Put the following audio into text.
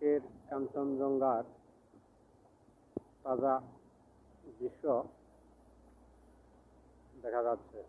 কাঞ্চনজঙ্ঘার তাজা দৃশ্য দেখা যাচ্ছে।